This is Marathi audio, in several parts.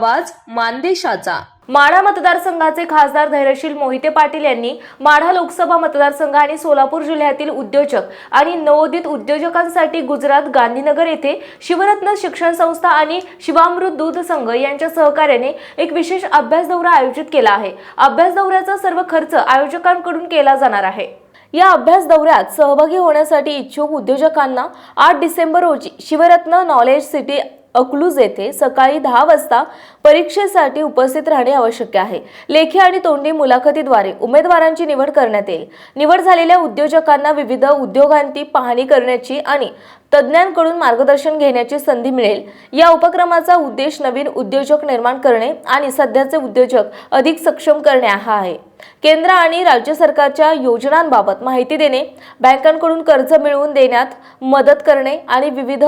आवाज मानदेशाचा. माढा मतदारसंघाचे खासदार धैर्यशील मोहिते पाटील यांनी माढा लोकसभा मतदारसंघ आणि सोलापूर जिल्ह्यातील उद्योजक आणि नवोदित उद्योजकांसाठी गुजरात गांधीनगर येथे शिवरत्न शिक्षण संस्था आणि शिवामृत दूध संघ यांच्या सहकार्याने एक विशेष अभ्यास दौरा आयोजित केला आहे. अभ्यास दौऱ्याचा सर्व खर्च आयोजकांकडून केला जाणार आहे. या अभ्यास दौऱ्यात सहभागी होण्यासाठी इच्छुक उद्योजकांना आठ डिसेंबर रोजी शिवरत्न नॉलेज सिटी अकलूज येथे सकाळी दहा वाजता परीक्षेसाठी उपस्थित राहणे आवश्यक आहे. लेखी आणि तोंडी मुलाखतीद्वारे उमेदवारांची निवड करण्यात येईल. निवड झालेल्या उद्योजकांना विविध उद्योगांची पाहणी करण्याची आणि तज्ज्ञांकडून मार्गदर्शन घेण्याची संधी मिळेल. या उपक्रमाचा उद्देश नवीन उद्योजक निर्माण करणे आणि सध्याचे उद्योजक अधिक सक्षम करणे हा आहे. केंद्र आणि राज्य सरकारच्या योजनांबाबत माहिती देणे बँकांकडून कर्ज मिळवून देण्यात मदत करणे आणि विविध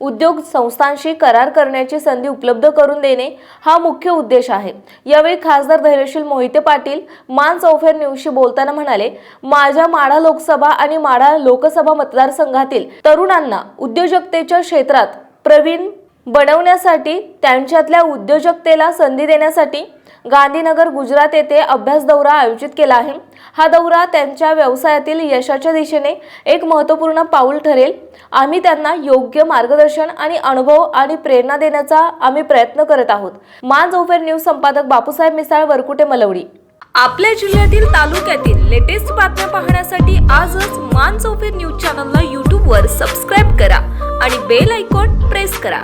उद्योग संस्थांशी करार करण्याची संधी उपलब्ध करून देणे हा मुख्य उद्देश आहे. यावेळी खासदार धैर्यशील मोहिते पाटील मान चौफेर न्यूजशी बोलताना म्हणाले माझ्या माढा लोकसभा आणि माढा लोकसभा मतदारसंघातील तरुणांना उद्योजकतेच्या क्षेत्रात प्रवीण बनवण्यासाठी त्यांच्यातल्या उद्योजकतेला संधी देण्यासाठी गांधीनगर गुजरात येथे अभ्यास दौरा आयोजित केला आहे. हा दौरा त्यांच्या व्यवसायातील यशाच्या दिशेने एक महत्त्वपूर्ण पाऊल ठरेल. आम्ही त्यांना योग्य मार्गदर्शन आणि अनुभव आणि प्रेरणा देण्याचा आम्ही प्रयत्न करत आहोत. मान जोफेर न्यूज संपादक बापूसाहेब मिसाळ वरकुटे मलवडी. आपल्या जिल्ह्यातील तालुक्यातील लेटेस्ट बातम्या पाहण्यासाठी आजच मान चौफेर न्यूज चॅनलला यूट्यूबवर सबस्क्राईब करा आणि बेल आयकॉन प्रेस करा.